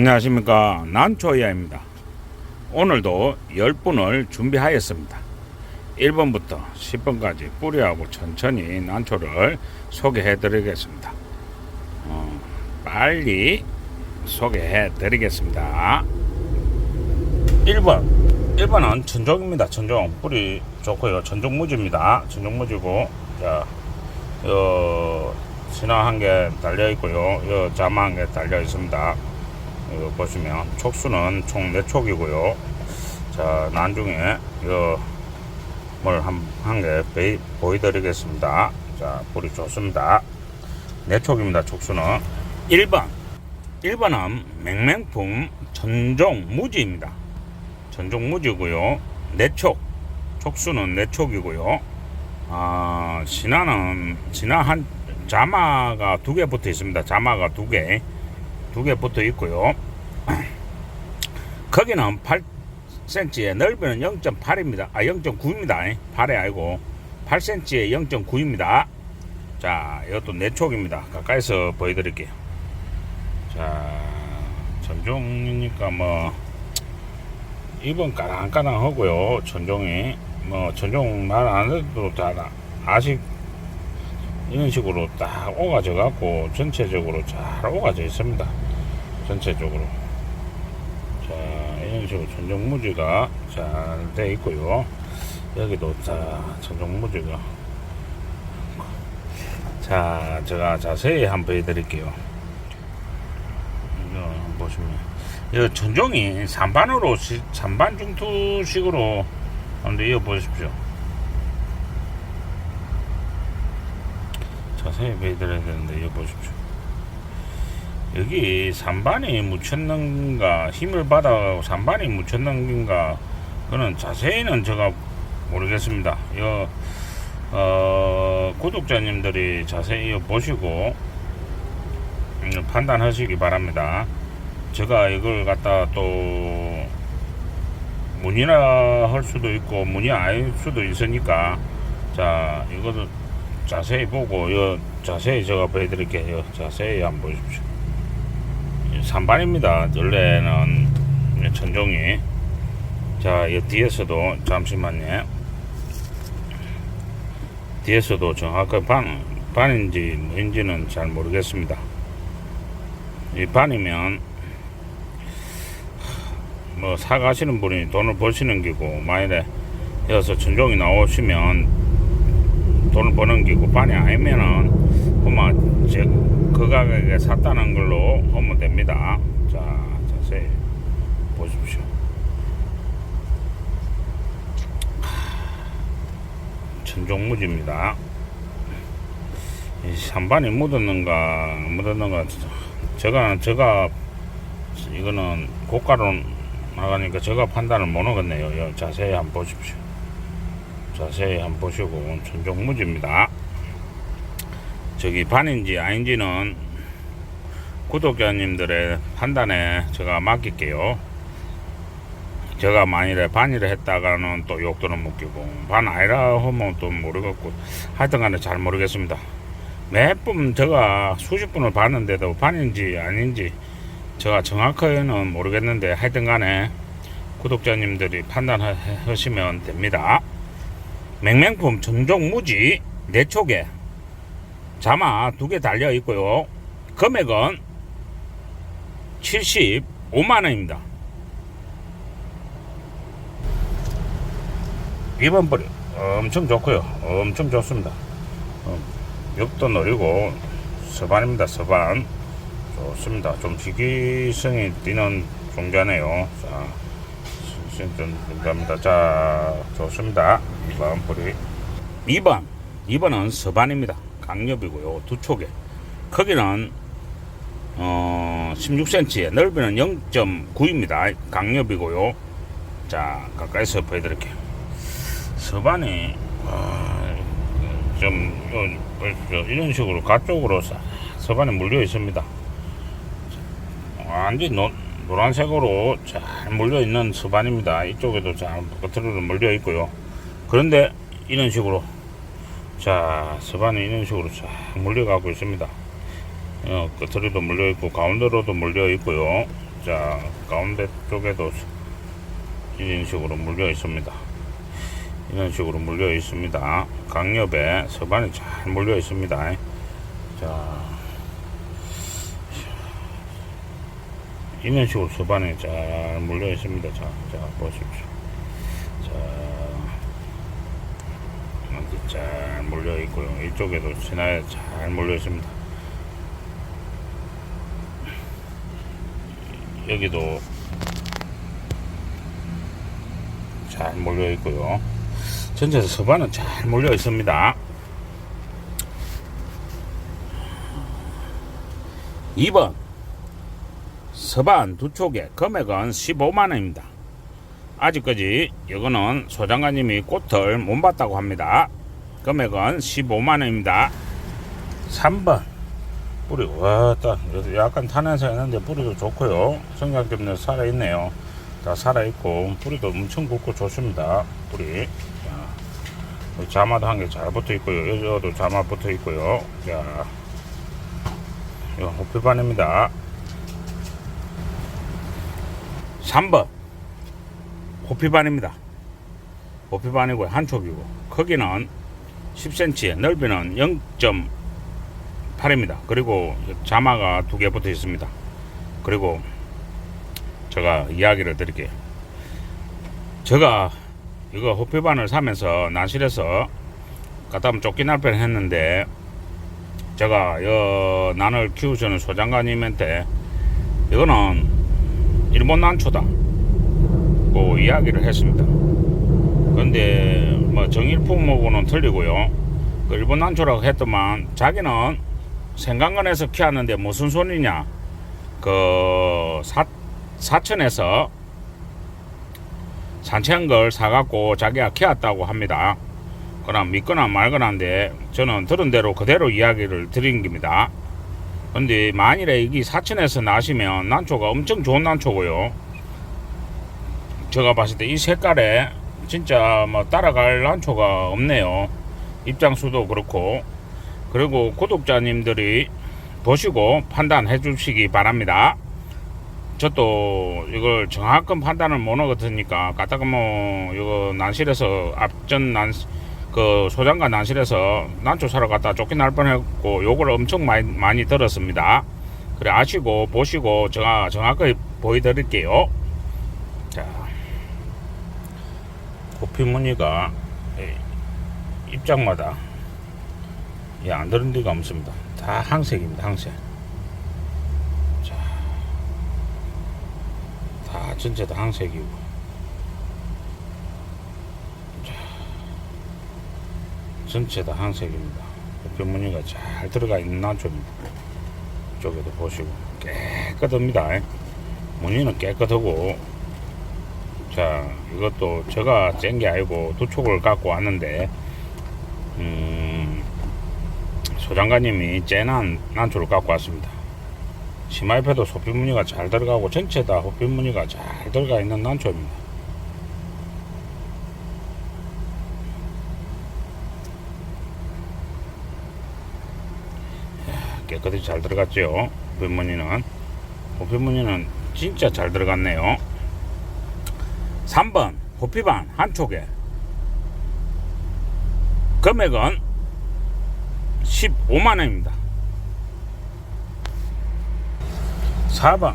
안녕하십니까. 난초이야입니다. 오늘도 10분을 준비하였습니다. 1번부터 10번까지 뿌리하고 천천히 난초를 소개해 드리겠습니다. 어, 빨리 소개해 드리겠습니다. 1번. 1번은 천종입니다. 천종 뿌리 좋고요. 천종무지입니다. 천종무지고 자, 요 신화 한개 달려 있고요. 요 자마 한개 달려 있습니다 이거 보시면 촉수는 총 4촉이고요. 자, 나중에 이거 뭘한개 보여드리겠습니다. 자, 불이 좋습니다. 4촉입니다. 촉수는 1번 1번은 맹맹품 전종 무지입니다. 전종 무지고요. 4촉 촉수는 4촉이고요. 아, 신화는 신화 한 자마가 두 개 붙어 있습니다. 자마가 두 개. 두 개 붙어 있고요. 거기는 8cm에 넓이는 0.8입니다. 아 0.9입니다. 8이 아니고 8cm에 0.9입니다. 자 이것도 내촉입니다. 가까이서 보여드릴게요. 자 전종이니까 뭐 입은 까랑까랑하고요. 전종이 뭐 전종 말안 해도 다 아직 이런 식으로 딱 오가져 갖고 전체적으로 잘 오가져 있습니다. 전체적으로. 자, 이런 식으로 전정무지가 잘 돼 있고요. 여기도 자, 전정무지가. 자, 제가 자세히 한번 보여드릴게요. 이거 보시면. 이 전종이 3반으로, 3반 중투식으로 한번 이어 보십시오. 자세히 보여드려야 되는데 이거 보십시오. 여기 3반이 묻혔는가 힘을 받아 3반이 묻혔는가 그는 자세히는 제가 모르겠습니다. 이거 어, 구독자님들이 자세히 보시고 음, 판단하시기 바랍니다. 제가 이걸 갖다 또 문의나 할 수도 있고 문의 아닐 수도 있으니까 자 이것도 자세히 보고 요 자세히 제가 보여드릴게요. 자세히 한번 보십시오. 3반입니다. 원래는 천종이 자, 이 뒤에서도 잠시만요. 뒤에서도 정확한 반 반인지 뭐인지는 잘 모르겠습니다. 이 반이면 뭐 사가시는 분이 돈을 버시는 기고 만일에 여기서 천종이 나오시면 돈을 버는 기고 반이 아니면은 그만 제그 가격에 샀다는 걸로 하면 됩니다. 자 자세히 보십시오. 천종무지입니다. 이 산반이 묻었는가 안 묻었는가 제가 제가 이거는 고가로 나가니까 제가 판단을 못 하겠네요. 요 자세히 한번 보십시오. 자세히 한번 보시고 천종무지입니다. 저기 반인지 아닌지는 구독자님들의 판단에 제가 맡길게요. 제가 만일에 반이라 했다가는 또 욕도는 먹기고 반 아니라 하면 또 모르겠고 하여튼 간에 잘 모르겠습니다. 몇분 제가 수십 분을 봤는데도 반인지 아닌지 제가 정확하게는 모르겠는데 하여튼 간에 구독자님들이 판단하시면 됩니다. 맹맹품 전종 무지 네 촉에 자마 두 개 달려 있고요. 금액은 75만 원입니다. 이번 벌이 엄청 좋고요. 엄청 좋습니다. 어, 육도 노리고 서반입니다. 서반 좋습니다. 좀 희귀성이 띄는 종자네요. 자, 좀 감사합니다. 자, 좋습니다. 2번 뿌리. 2번. 2번은 서반입니다. 강엽이고요. 두 촉에. 크기는 어, 16cm에 넓이는 0.9입니다. 강엽이고요. 자, 가까이서 보여드릴게요. 서반이 아, 좀 어, 이런 식으로 가쪽으로 싹 서반이 물려 있습니다. 완전 노, 노란색으로 잘 물려 있는 서반입니다. 이쪽에도 잘 겉으로 물려 있고요. 그런데 이런 식으로 자 서반이 이런 식으로 쫙 물려가고 있습니다 어, 끝으로도 물려 있고 가운데로도 물려 있고요 자 가운데 쪽에도 이런 식으로 물려 있습니다. 이런 식으로 물려 있습니다. 강옆에 서반이 잘 물려 있습니다. 자 이런 식으로 서반이 잘 물려 있습니다. 자, 자 보십시오. 자 여기 잘 물려 있고요. 이쪽에도 진하게 잘 물려 있습니다. 여기도 잘 몰려 있고요. 전체 서반은 잘 몰려 있습니다. 2번 서반 두 촉에 금액은 15만 원입니다. 아직까지 이거는 소장관님이 꽃을 못 봤다고 합니다. 금액은 15만 원입니다. 3번 뿌리 와딱 약간 탄해서 했는데 뿌리도 좋고요. 성장 때문에 살아 있네요. 다 살아 있고 뿌리도 엄청 굵고 좋습니다. 뿌리. 자, 자마도 한 개 잘 붙어 있고요. 여기도 자마 붙어 있고요. 자, 이거 호피반입니다. 3번 호피반입니다. 호피반이고 한촉이고 크기는 10cm, 넓이는 0.8입니다. 그리고 자마가 두 개 붙어 있습니다. 그리고 제가 이야기를 드릴게요. 제가 이거 호피반을 사면서 난실에서 갖다 면 쫓겨날 뻔 했는데 제가 여 난을 키우시는 소장관님한테 이거는 일본 난초다 고 이야기를 했습니다. 근데 뭐 정일품하고는 틀리고요. 그 일본 난초라고 했더만 자기는 생강원에서 키웠는데 무슨 소리냐 그 사, 사천에서 산채한 걸 사갖고 자기가 키웠다고 합니다. 그럼 믿거나 말거나인데 저는 들은 대로 그대로 이야기를 드린 겁니다. 근데 만일에 이게 사천에서 나시면 난초가 엄청 좋은 난초고요. 제가 봤을 때 이 색깔에 진짜 뭐 따라갈 난초가 없네요. 입장수도 그렇고 그리고 구독자님들이 보시고 판단해 주시기 바랍니다. 저도 이걸 정확한 판단을 못 하거든요. 까다가 뭐 이거 난실에서 앞전 난 그 소장과 난실에서 난초 사러 갔다 쫓겨날 뻔했고 요걸 엄청 많이 많이 들었습니다. 그래 아시고 보시고 정확 정확하게 보여드릴게요. 자, 고피 무늬가 이 입장마다 예, 안 들은 데가 없습니다. 다 항색입니다. 항색. 자, 다 전체 다 항색이고. 자, 전체 다 항색입니다. 뼈 무늬가 잘 들어가 있는 난초입니다. 이쪽에도 보시고 깨끗합니다. 무늬는 깨끗하고 자 이것도 제가 짠 게 아니고 두 촉을 갖고 왔는데 음, 소장관님이 짠한 난초를 갖고 왔습니다. 치마잎에도 소빛 무늬가 잘 들어가고 전체 다 헛빛 무늬가 잘 들어가 있는 난초입니다. 깨끗이 잘 들어갔죠. 헛빛 무늬는 헛빛 무늬는 진짜 잘 들어갔네요. 3번 호피반 한 촉에. 금액은 15만원입니다. 4번.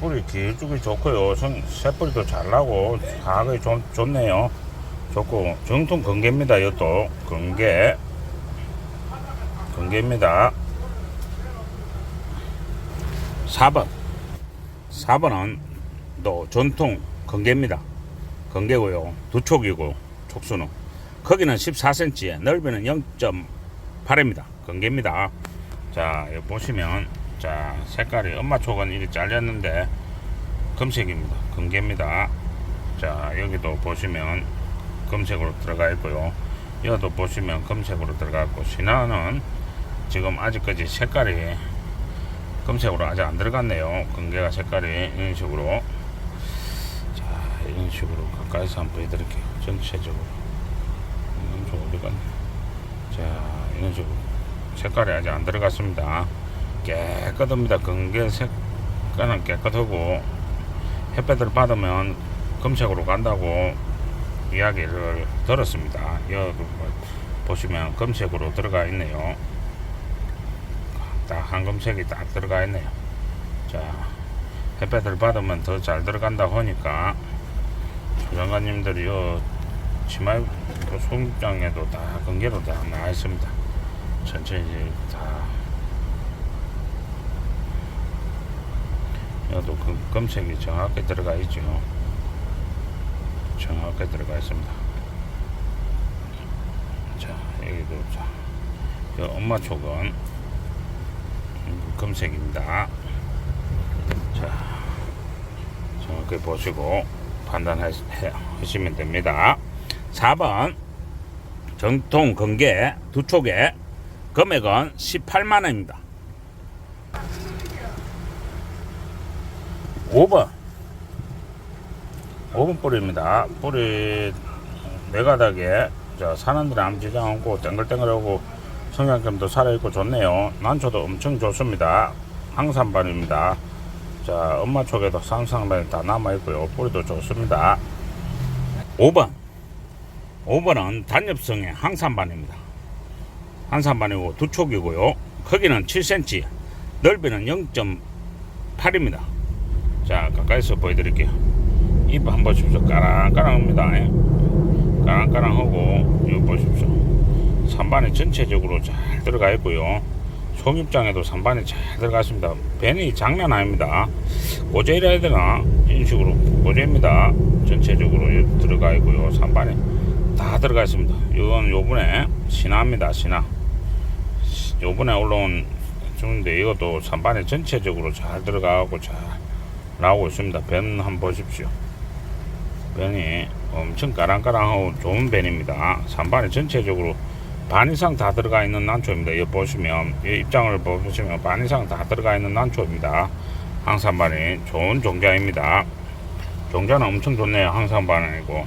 뿌리 길쭉이 좋고요. 성, 새뿌리도 잘 나고 사각이 좋, 좋네요. 좋고 정통 건개입니다 이것도. 건개. 건개입니다. 4번. 4번은 또 전통 건개입니다 건개고요. 두 촉이고 촉수는. 크기는 14cm 넓이는 0.8입니다. 건개입니다. 자 여기 보시면 자 색깔이 엄마 촉은 이렇게 잘렸는데 금색입니다. 건개입니다. 자 여기도 보시면 금색으로 들어가 있고요. 여기도 보시면 금색으로 들어가 있고 신화는 지금 아직까지 색깔이 금색으로 아직 안 들어갔네요. 건개가 색깔이 이런 식으로. 자 이런 식으로 가까이서 한번 보여드릴게요 전체적으로 이런 식으로 어디 갔네 자 이런 식으로 색깔이 아직 안 들어갔습니다 깨끗합니다 건개 색깔은 깨끗하고 햇볕을 받으면 검색으로 간다고 이야기를 들었습니다. 여기 보시면 검색으로 들어가 있네요. 딱 한검색이 딱 들어가 있네요. 자, 햇볕을 받으면 더 잘 들어간다 하니까 조장관님들이 요 치마 그 소극장에도 다 건개로 다 나와 있습니다. 전체 이제 다 여도 그 검색이 정확하게 들어가 있죠. 정확하게 들어가 있습니다. 자, 여기도 자, 요 엄마 촉은 검색입니다. 자, 정확히 보시고 판단하시면 됩니다. 4번 정통 건개 두 촉에 금액은 18만 원입니다. 5번 5번 뿌리입니다. 뿌리 네 가닥에 자, 산원들이 아무 지장 없고 땡글땡글하고 성냥감도 살아있고 좋네요. 난초도 엄청 좋습니다. 항산반입니다. 자, 엄마 쪽에도 상상반이 다 남아있고요. 뿌리도 좋습니다. 5번 5번은 단엽성의 항산반입니다. 항산반이고 두 촉이고요. 크기는 7cm, 넓이는 0.8입니다. 자, 가까이서 보여드릴게요. 잎 한번 보십시오. 까랑까랑합니다. 예. 까랑까랑하고, 이거 보십시오. 산반이 전체적으로 잘 들어가 있고요. 속입장에도 산반이 잘 들어가 있습니다. 벤이 장난 아닙니다. 고제이라 해야 되나? 이런 식으로 고제입니다. 전체적으로 들어가 있고요. 산반이 다 들어가 있습니다. 이건 요번에 신화입니다. 신화. 요번에 올라온 중인데 이것도 산반이 전체적으로 잘 들어가고 잘 나오고 있습니다. 벤 한번 보십시오. 벤이 엄청 까랑까랑하고 좋은 벤입니다. 산반이 전체적으로 반 이상 다 들어가 있는 난초입니다. 여기 보시면 이 입장을 보시면 반 이상 다 들어가 있는 난초입니다. 항산반이 좋은 종자입니다. 종자는 엄청 좋네요. 항산반이고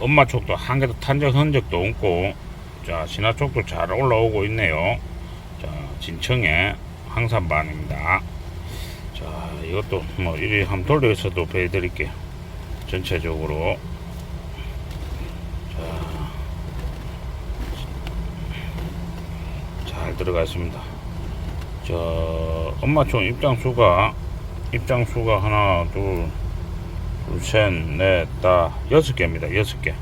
엄마 쪽도 한 개도 탄적 흔적도 없고 자 신화 쪽도 잘 올라오고 있네요. 자 진청의 항산반입니다. 자 이것도 뭐 이리 한번 돌려서도 보여드릴게요. 전체적으로 잘 들어가 있습니다. 저 엄마총 입장수가 입장수가 하나 둘 둘, 셋, 넷, 다 여섯 개입니다. 여섯 개.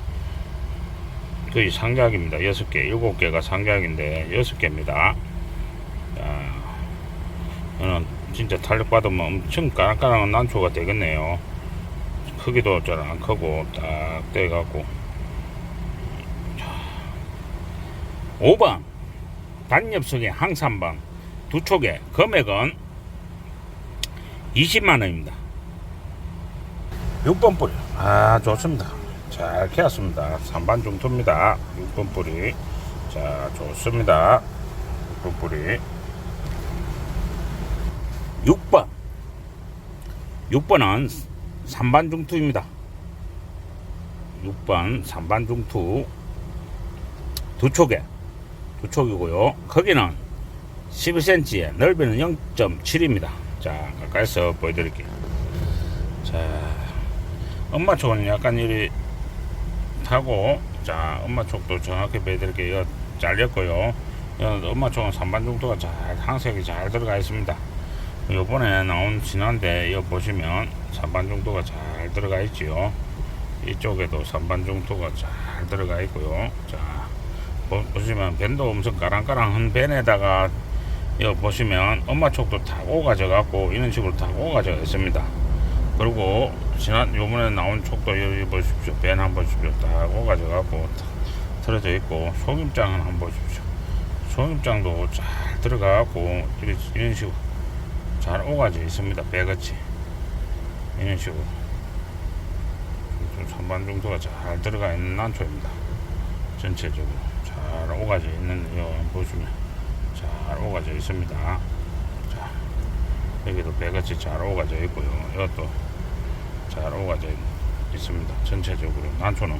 거의 상작입니다. 여섯 개, 일곱 개가 상작인데 여섯 개입니다. 자, 이는 진짜 탄력 받으면 엄청 까랑까랑한 난초가 되겠네요. 크기도 잘 안 크고 딱 돼갖고 5번 단엽석의 항산방 두 촉에 금액은 20만 원입니다. 6번 뿌리 아 좋습니다. 잘 캐왔습니다. 3반 중토입니다. 6번 뿌리 자 좋습니다. 6번 뿌리 6번 6번은 3반 중투입니다. 6번 3반 중투 두 촉에 두 촉이고요. 크기는 12cm에 넓이는 0.7입니다. 자 가까이서 보여드릴게요. 자 엄마 촉은 약간 이리 타고 자 엄마 촉도 정확히 보여드릴게요. 잘렸고요. 엄마 촉은 3반 정도가 잘 항색이 잘 들어가 있습니다. 요번에 나온 진한데 이거 보시면 3반 정도가 잘 들어가 있지요. 이쪽에도 3반 정도가 잘 들어가 있고요. 자 보, 보시면 밴도 엄청 까랑까랑한 밴에다가 이거 보시면 엄마 촉도 다 오가져 갖고 이런 식으로 다 오가져 있습니다. 그리고 지난 요번에 나온 촉도 여기 보십시오. 밴 한번 보십시오. 다 오가져 갖고 다 틀어져 있고 속임장은 한번 보십시오. 속임장도 잘 들어가 갖고 이런, 식으로 잘 오가져 있습니다. 배같이 이런 식으로 좀 선반 정도가 잘 들어가 있는 난초입니다. 전체적으로 잘 오가져 있는 요 보시면 잘 오가져 있습니다. 자 여기도 배같이 잘 오가져 있고요. 이것도 잘 오가져 있- 있습니다. 전체적으로 난초는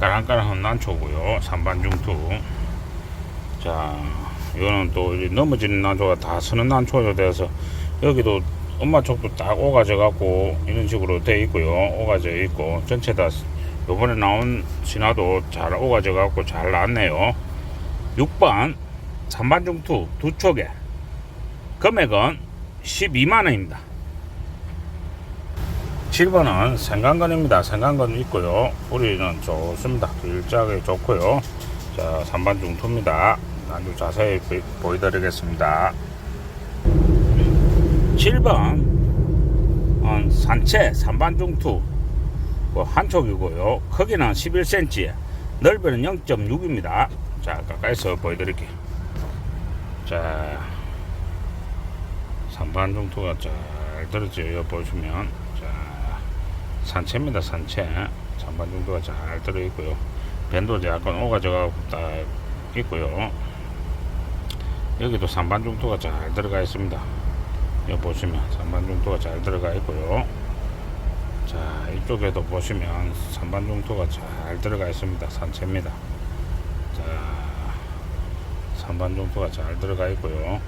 까랑까랑한 난초고요. 산반 중투 자 이거는 또이 넘어지는 난초가 다 서는 난초로 돼서 여기도 엄마 쪽도 딱 오가져 갖고 이런 식으로 돼 있고요. 오가져 있고 전체 다 요번에 나온 신화도 잘 오가져 갖고 잘 나왔네요. 6번 산반중투 두 촉에 금액은 12만 원입니다. 7번은 생강건입니다. 생강건 있고요. 뿌리는 좋습니다. 길짝이 좋고요. 자, 3번 중투입니다. 아주 자세히 보- 보여드리겠습니다. 7번 어, 산채 3반 중투 뭐 한쪽이고요. 크기는 11cm, 넓이는 0.6입니다. 자, 가까이서 보여드릴게요. 자, 3반 중투가 잘 들어져 요 보시면 자, 산채입니다. 산채 3반 중투가 잘 들어 있고요. 밴도 약간 오가져가고 딱 있고요. 여기도 3반 중투가 잘 들어가 있습니다. 여기 보시면 3반 중투가 잘 들어가 있고요. 자 이쪽에도 보시면 3반 중투가 잘 들어가 있습니다. 산채입니다. 자 3반 중투가 잘 들어가 있고요.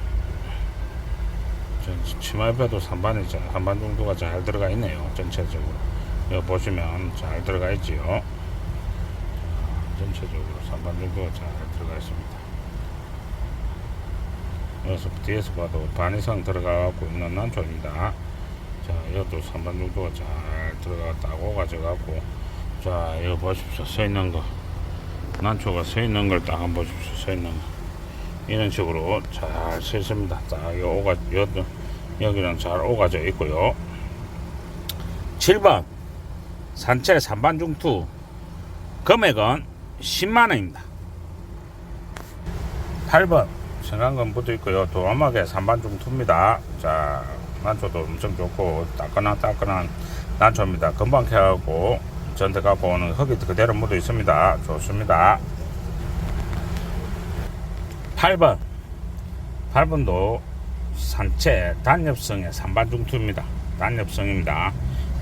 전 치마에도 3반이 3반 중투가 잘 들어가 있네요. 전체적으로 여기 보시면 잘 들어가 있지요. 전체적으로 3반 정도가 잘 들어가 있습니다. 여기서 뒤에서 봐도 반 이상 들어가고 있는 난초입니다. 자, 이것도 3반 정도가 잘 들어갔다고 가져가고, 자, 이거 보십시오. 서 있는 거. 난초가 서 있는 걸 딱 한번 보십시오. 서 있는 거. 이런 식으로 잘 서 있습니다. 딱, 요 오가, 여, 여기는 잘 오가져 있고요. 7번. 산채 3반 중투. 금액은 10만원입니다. 8번. 생강건 붙어 있고요. 도화막에 3반 중투입니다. 자, 난초도 엄청 좋고, 따끈한 따끈한 난초입니다. 금방 캐하고, 전대 갖고 오는 흙이 그대로 묻어 있습니다. 좋습니다. 8번. 8번도 산채 단엽성의 3반 중투입니다. 단엽성입니다.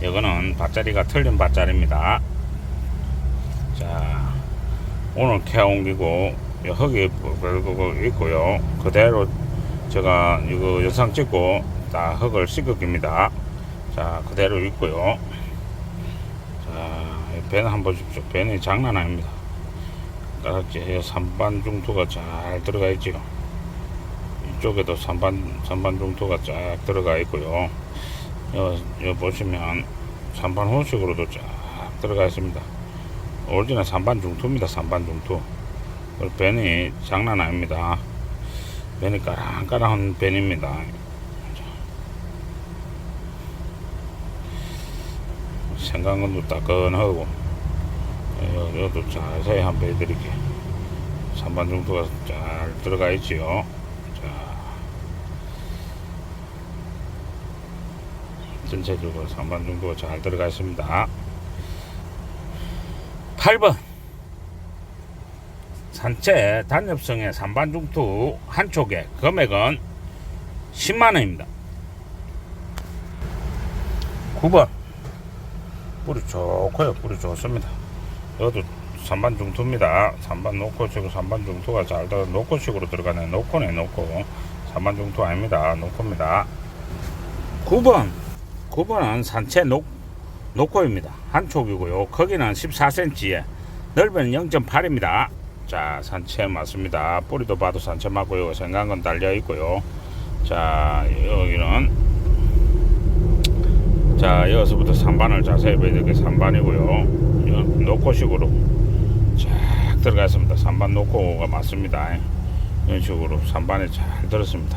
이거는 밭자리가 틀린 밭자리입니다. 자, 오늘 캐 옮기고 흙이 별거 있고요. 그대로 제가 이거 영상 찍고 다 흙을 씻어깁니다. 자, 그대로 있고요. 배는 한번 보십시오. 배는 장난 아닙니다. 가락지 3반 중투가 잘 들어가 있지요. 이쪽에도 3반, 3반 중투가 쫙 들어가 있고요. 여기, 여기 보시면 3반 호식으로도 쫙 들어가 있습니다. 오리지널 3반 중투입니다. 3반 중투. 그리고 벤이 장난 아닙니다. 벤이 까랑까랑한 벤입니다. 생강건도 따끈하고 여- 여기도 자세히 한번 해드릴게요. 3반 중투가 잘 들어가 있지요. 자, 전체적으로 3반 중투가 잘 들어가 있습니다. 8번 산채 단엽성의 산반중투 한 촉에 금액은 10만원입니다 9번 뿌리 좋고요 뿌리 좋습니다 이것도 산반중투입니다 산반 노코식으로 산반중투가 잘 들어 노코식으로 들어가네 노코네 노코 산반중투 아닙니다 노코입니다 9번 9번은 산채 녹 노코입니다. 한 촉이고요. 크기는 14cm에 넓이는 0.8입니다. 자, 산채 맞습니다. 뿌리도 봐도 산채 맞고요. 생강은 달려 있고요. 자, 여기는 자, 여기서부터 3반을 자세히 보여드릴게요. 3반이고요. 노코식으로 쫙 들어가 있습니다. 3반 노코가 맞습니다. 이런 식으로 3반에 잘 들었습니다.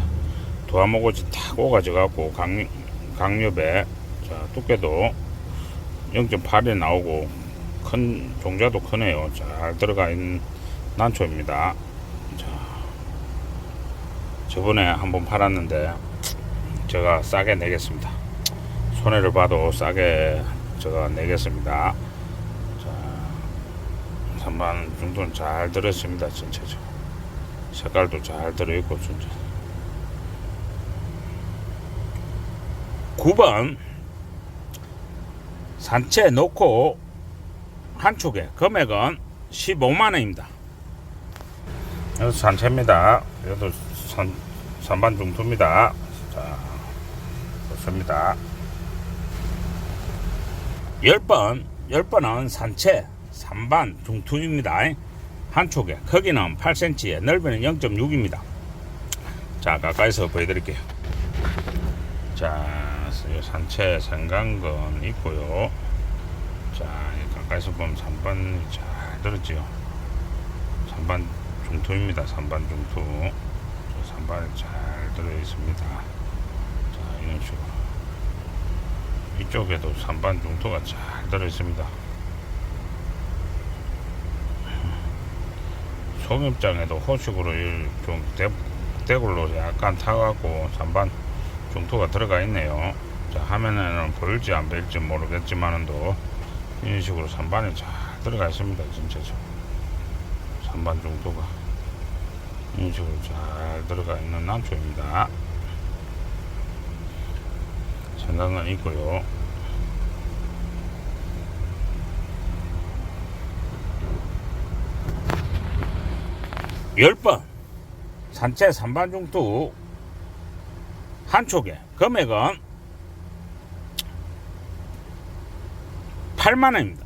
도화목옷이 탁 오가져 갖고 강, 강엽에 자, 두께도 0.8에 나오고 큰 종자도 크네요. 잘 들어가 있는 난초입니다. 자, 저번에 한번 팔았는데 제가 싸게 내겠습니다. 손해를 봐도 싸게 제가 내겠습니다. 자, 3만 정도는 잘 들었습니다. 전체적으로 색깔도 잘 들어있고 진짜 9번 산채 놓고 한 축에 금액은 15만 원입니다. 이것도 산채입니다. 이것도 산, 산반 중투입니다. 자, 좋습니다. 10번, 10번은 산채 3반 중투입니다. 한쪽에 크기는 8cm에 넓이는 0.6입니다. 자, 가까이서 보여드릴게요. 자, 이 산채 생강근 있고요. 자, 이 가까이서 보면 3반 잘 들었지요. 3반 중투입니다. 3반 중투. 3반이 잘 들어 있습니다. 자, 이런 식으로. 이쪽에도 3반 중투가 잘 들어 있습니다. 속입장에도 호식으로 대, 대굴로 약간 타갖고 3반 중투가 들어가 있네요. 자, 화면에는 보일지 안 보일지 모르겠지만은도 이런 식으로 3반이 잘 들어가 있습니다. 전체적으로. 3반 중투가. 이런 식으로 잘 들어가 있는 난초입니다. 생강은 있고요. 열번 산채 3반 중투 한 촉에 금액은 8만 원입니다.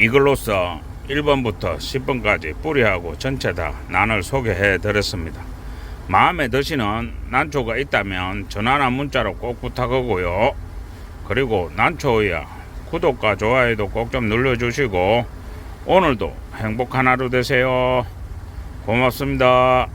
이걸로써 1번부터 10번까지 뿌리하고 전체 다 난을 소개해 드렸습니다. 마음에 드시는 난초가 있다면 전화나 문자로 꼭 부탁하고요. 그리고 난초야 구독과 좋아요도 꼭 좀 눌러주시고 오늘도 행복한 하루 되세요. 고맙습니다.